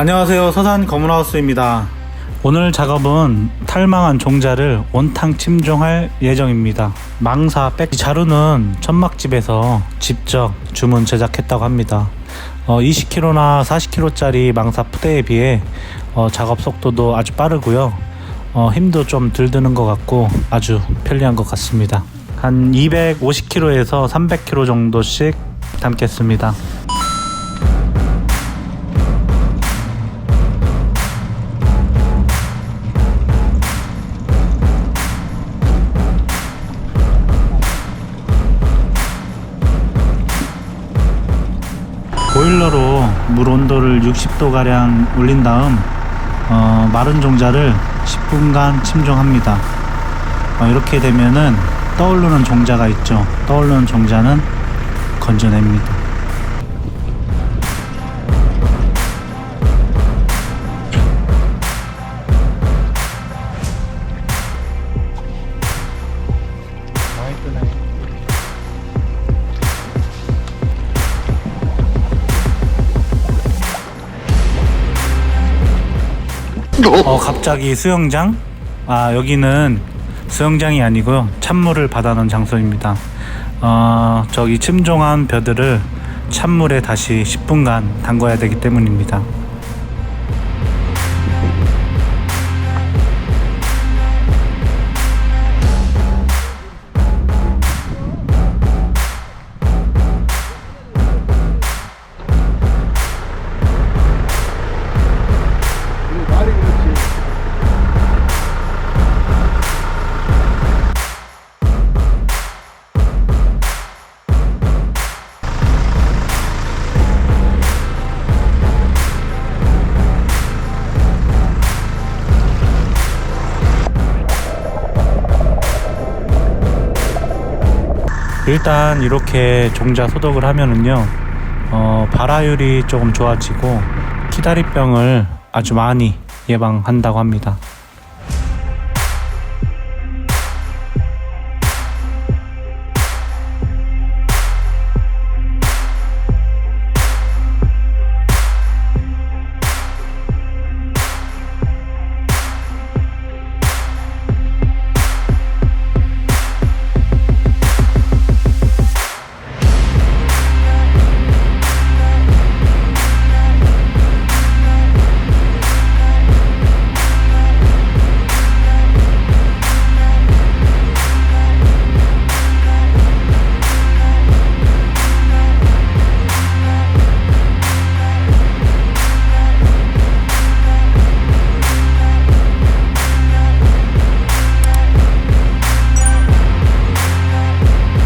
안녕하세요. 서산 검은하우스입니다. 오늘 작업은 탈망한 종자를 원탕 침종할 예정입니다. 망사 백 자루는 천막집에서 직접 주문 제작했다고 합니다. 어, 20kg나 40kg짜리 망사 푸대에 비해 어, 작업 속도도 아주 빠르고요. 어, 힘도 좀 덜 드는 것 같고 아주 편리한 것 같습니다. 한 250kg에서 300kg 정도씩 담겠습니다 보일러로 물 온도를 60도 가량 올린 다음 어, 마른 종자를 10분간 침종합니다. 어, 이렇게 되면은 떠오르는 종자가 있죠. 떠오르는 종자는 건져냅니다. 어 갑자기 수영장? 아 여기는 수영장이 아니고요 찬물을 받아놓은 장소입니다. 어 저기 침종한 벼들을 찬물에 다시 10분간 담궈야 되기 때문입니다. 일단 이렇게 종자 소독을 하면은요 어, 발화율이 조금 좋아지고 키다리병을 아주 많이 예방한다고 합니다.